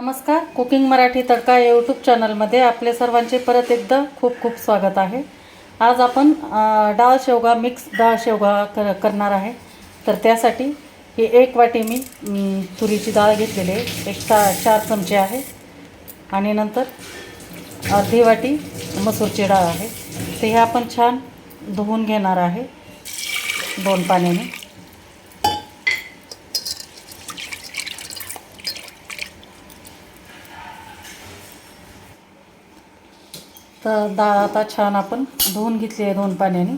नमस्कार. कुकिंग मराठी तडका यूट्यूब चॅनलमध्ये आपले सर्वांचे परत एकदा खूप खूप स्वागत आहे. आज आपण डाळ शेवगा मिक्स डाळ शेवगा कर करणार आहे. तर त्यासाठी ही एक वाटी मी तुरीची डाळ घेतलेली आहे. एक चा चार चमचे आहे. आणि नंतर अर्धी वाटी मसूरची डाळ आहे. ते हे आपण छान धुवून घेणार आहे. दोन पाण्याने. तर डाळ आता छान आपण धुवून घेतली आहे दोन पाण्याने.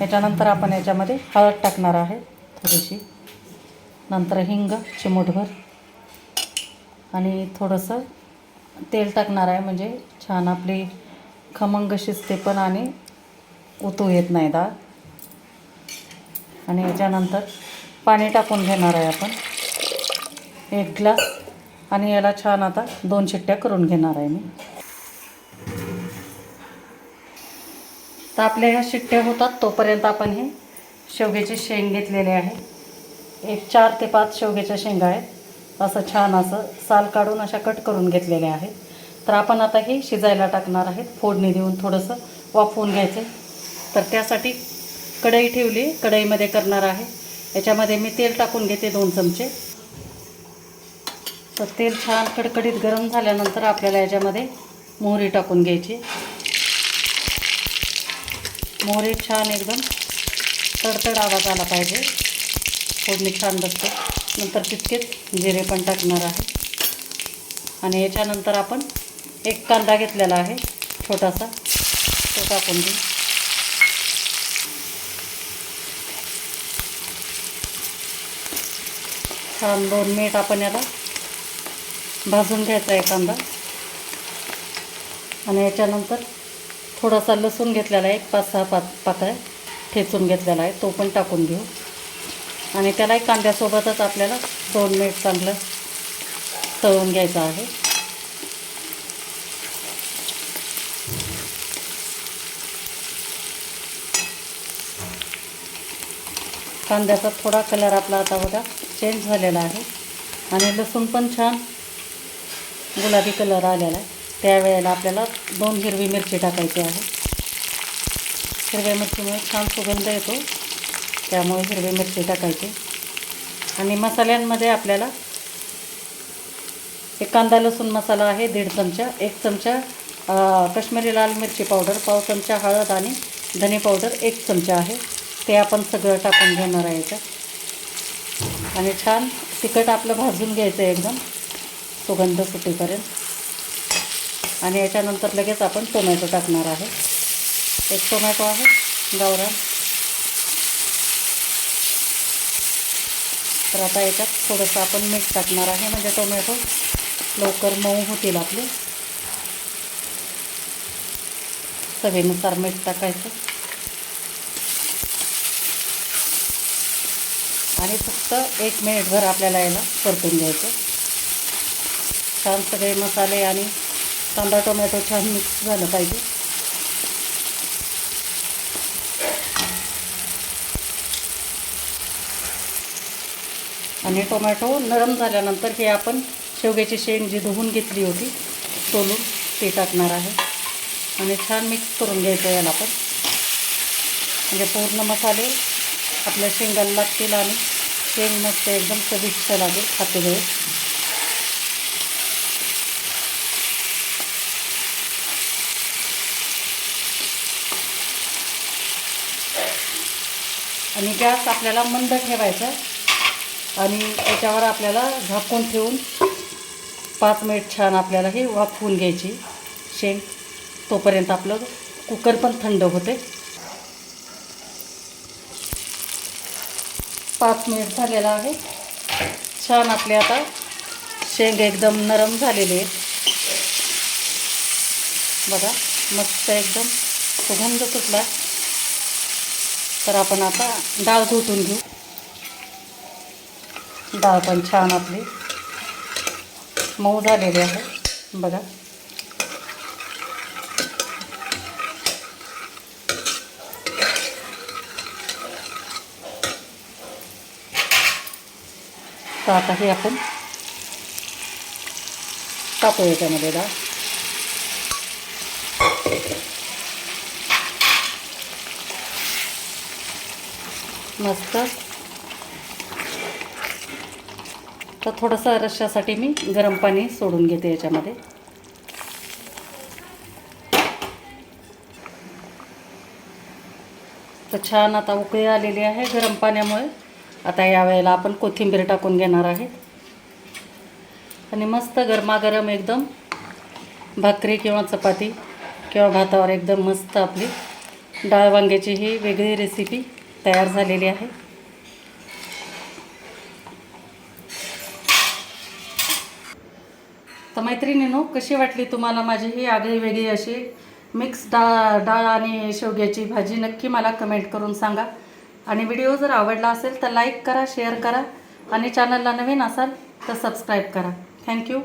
याच्यानंतर आपण याच्यामध्ये हळद टाकणार आहे थोडीशी. नंतर हिंग चिमूटभर. आणि थोडंसं तेल टाकणार आहे म्हणजे छान आपली खमंग शिजते पण आणि उतू येत नाही डाळ. आणि याच्यानंतर पाणी टाकून घेणार आहे आपण. एक ग्लास. आणि याला छान आता दोन शिट्ट्या करून घेणार आहे मी. तर आपल्या ह्या शिट्ट्या होतात तोपर्यंत आपण हे शेवग्याचे शेंग घेतलेले आहे. एक चार ते पाच शेवग्याच्या शेंगा आहेत. असं छान असं साल काढून अशा कट करून घेतलेल्या आहेत. तर आपण आता हे शिजायला टाकणार आहेत. फोडणी देऊन थोडंसं वाफवून घ्यायचं तर त्यासाठी कढई ठेवली कढईमध्ये करणार आहे. याच्यामध्ये मी तेल टाकून घेते दोन चमचे. तर तेल छान कडकडीत गरम झाल्यानंतर आपल्याला याच्यामध्ये मोहरी टाकून घ्यायची. मोहरी छान एकदम तडतड आवाज आला पाहिजे. फोडणी छान बसते. नंतर तितकेच जिरे पण टाकणार आहे. आणि याच्यानंतर आपण एक कांदा घेतलेला आहे छोटासा. तो टाकून देऊ छान दोन मिनिट आपण याला भाजून घ्यायचा आहे कांदा. आणि याच्यानंतर थोडासा लसूण घेतलेला आहे एक पाच सहा पात पाकळ्या ठेचून घेतलेला आहे तो पण टाकून घेऊ. आणि त्याला एक कांद्यासोबतच आपल्याला दोन मिनिट चांगलं तळून घ्यायचं आहे. कांद्याचा थोडा कलर आपला आता बघा चेंज झालेला आहे. आणि लसूण पण छान गुलाबी कलर आलेला आहे. त्यावेळेला आपल्याला दोन हिरवी मिरची टाकायची आहे. हिरव्या मिरचीमुळे छान सुगंध येतो. त्यामुळे हिरवी मिरची टाकायची. आणि मसाल्यांमध्ये आपल्याला एक कांदा लसूण मसाला आहे दीड चमचा एक चमचा कश्मीरी लाल मिरची पावडर पाव चमचा हळद आणि धने पावडर एक चमचा आहे. ते आपण सगळं टाकून घेणार आहे याच्यात आणि छान तिखट आपलं भाजून घ्यायचं एकदम. सुगंध सुटीपर्यंत. आणि याच्यानंतर लगेच आपण टोमॅटो टाकणार आहे. एक टोमॅटो आहे गावरान. तर आता याच्यात थोडंसं आपण मीठ टाकणार आहे म्हणजे टोमॅटो लवकर मऊ होतील आपले. चवीनुसार मीठ टाकायचं. आणि फक्त एक मिनिटभर आपल्याला याला परतून घ्यायचं. छान सगळे मसाले आणि कांदा टोमॅटो छान मिक्स झालं पाहिजे. आणि टोमॅटो नरम झाल्यानंतर हे आपण शेवग्याची शेंग जी धुवून घेतली होती सोलून ते टाकणार आहे. आणि छान मिक्स करून घ्यायचं याला पण म्हणजे पूर्ण मसाले आपल्या शेंगाला लागतील आणि शेंग मस्त एकदम चविष्ट लागेल खाते वेळेस. आणि गॅस आपल्याला मंद ठेवायचा आणि याच्यावर आपल्याला झाकून ठेवून पाच मिनिट छान आपल्याला हे वाफवून घ्यायची. शेंग तोपर्यंत आपलं कुकर पण थंड होते. पाच मिनिट झालेला आहे. छान आपले आता शेंग एकदम नरम झालेले आहेत. बघा मस्त एकदम सुगंध सुटला. तर आपण आता डाळ धुतून घेऊ. डाळ छान आपली मऊ झालेली आहे. बघा. तर आता हे आपण टाकू याच्यामध्ये डाळ. मस्त. तर थोडंसं रश्श्यासाठी मी गरम पाणी सोडून घेते याच्यामध्ये. तर छान आता उकळी आलेली आहे गरम पाण्यामुळे. आता या वेळेला आपण कोथिंबीर टाकून घेणार आहे. आणि मस्त गरमागरम एकदम भाकरी किंवा चपाती किंवा भातावर एकदम मस्त आपली डाळ वांग्याची ही वेगळी रेसिपी तयार झालेली आहे. तर मैत्रिणीनो कशी वाटली तुम्हाला माझी ही आगळी वेगळी अशी मिक्स डाळ डाळ आणि शेवग्याची भाजी? नक्की मला कमेंट करून सांगा. आणि व्हिडिओ जर आवडला असेल तर लाईक करा शेअर करा. आणि चॅनलला नवीन असाल तर सबस्क्राईब करा. थँक्यू